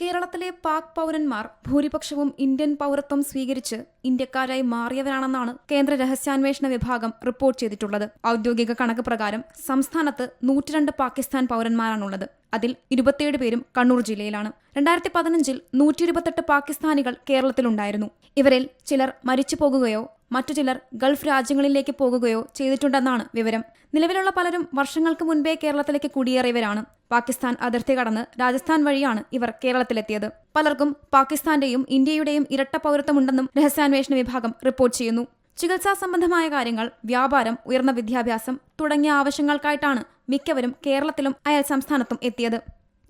കേരളത്തിലെ പാക് പൗരന്മാർ ഭൂരിപക്ഷവും ഇന്ത്യൻ പൗരത്വം സ്വീകരിച്ച് ഇന്ത്യക്കാരായി മാറിയവരാണെന്നാണ് കേന്ദ്ര രഹസ്യാന്വേഷണ വിഭാഗം റിപ്പോർട്ട് ചെയ്തിട്ടുള്ളത്. ഔദ്യോഗിക കണക്ക് പ്രകാരം സംസ്ഥാനത്ത് നൂറ്റിരണ്ട് പാകിസ്ഥാൻ പൗരന്മാരാണുള്ളത്. അതിൽ ഇരുപത്തിയേഴ് പേരും കണ്ണൂർ ജില്ലയിലാണ്. രണ്ടായിരത്തി പതിനഞ്ചിൽ നൂറ്റി ഇരുപത്തെട്ട് പാകിസ്ഥാനികൾ കേരളത്തിലുണ്ടായിരുന്നു. ഇവരിൽ ചിലർ മരിച്ചു പോകുകയോ മറ്റു ചിലർ ഗൾഫ് രാജ്യങ്ങളിലേക്ക് പോകുകയോ ചെയ്തിട്ടുണ്ടെന്നാണ് വിവരം. നിലവിലുള്ള പലരും വർഷങ്ങൾക്ക് മുൻപേ കേരളത്തിലേക്ക് കുടിയേറിയവരാണ്. പാകിസ്ഥാൻ അതിർത്തി കടന്ന് രാജസ്ഥാൻ വഴിയാണ് ഇവർ കേരളത്തിലെത്തിയത്. പലർക്കും പാകിസ്ഥാന്റെയും ഇന്ത്യയുടെയും ഇരട്ട പൗരത്വമുണ്ടെന്നും രഹസ്യാന്വേഷണ വിഭാഗം റിപ്പോർട്ട് ചെയ്യുന്നു. ചികിത്സാ സംബന്ധമായ കാര്യങ്ങൾ വ്യാപാരം ഉയർന്ന വിദ്യാഭ്യാസം തുടങ്ങിയ ആവശ്യങ്ങൾക്കായിട്ടാണ് മിക്കവരും കേരളത്തിലും അയൽ സംസ്ഥാനത്തും എത്തിയത്.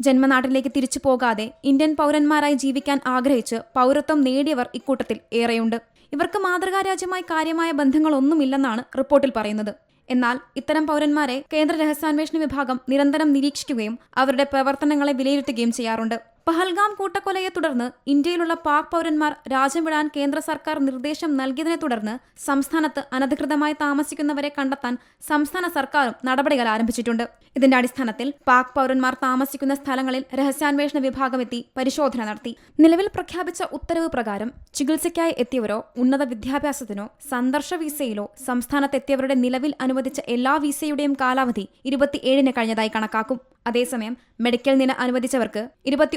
ജന്മനാട്ടിലേക്ക് തിരിച്ചു പോകാതെ ഇന്ത്യൻ പൗരന്മാരായി ജീവിക്കാൻ ആഗ്രഹിച്ച് പൗരത്വം നേടിയവർ ഇക്കൂട്ടത്തിൽ ഏറെയുണ്ട്. ഇവർക്ക് മാതൃകാ രാജ്യമായി കാര്യമായ ബന്ധങ്ങളൊന്നുമില്ലെന്നാണ് റിപ്പോർട്ടിൽ പറയുന്നത്. എന്നാൽ ഇത്തരം പൗരന്മാരെ കേന്ദ്ര രഹസ്യാന്വേഷണ വിഭാഗം നിരന്തരം നിരീക്ഷിക്കുകയും അവരുടെ പ്രവർത്തനങ്ങളെ വിലയിരുത്തുകയും ചെയ്യാറുണ്ട്. പഹൽഗാം കൂട്ടക്കൊലയെ തുടർന്ന് ഇന്ത്യയിലുള്ള പാക് പൗരന്മാർ രാജ്യം വിടാൻ കേന്ദ്ര സർക്കാർ നിർദ്ദേശം നൽകിയതിനെ തുടർന്ന് സംസ്ഥാനത്ത് അനധികൃതമായി താമസിക്കുന്നവരെ കണ്ടെത്താൻ സംസ്ഥാന സർക്കാരും നടപടികൾ ആരംഭിച്ചിട്ടുണ്ട്. ഇതിന്റെ അടിസ്ഥാനത്തിൽ പാക് പൗരന്മാർ താമസിക്കുന്ന സ്ഥലങ്ങളിൽ രഹസ്യാന്വേഷണ വിഭാഗം എത്തി പരിശോധന നടത്തി. നിലവിൽ പ്രഖ്യാപിച്ച ഉത്തരവ് പ്രകാരം ചികിത്സയ്ക്കായി എത്തിയവരോ ഉന്നത വിദ്യാഭ്യാസത്തിനോ സന്ദർശ വിസയിലോ സംസ്ഥാനത്തെത്തിയവരുടെ നിലവിൽ അനുവദിച്ച എല്ലാ വിസയുടെയും കാലാവധി ഇരുപത്തിയേഴിന് കഴിഞ്ഞതായി കണക്കാക്കും. അതേസമയം മെഡിക്കൽ നില അനുവദിച്ചവർക്ക് ഇരുപത്തി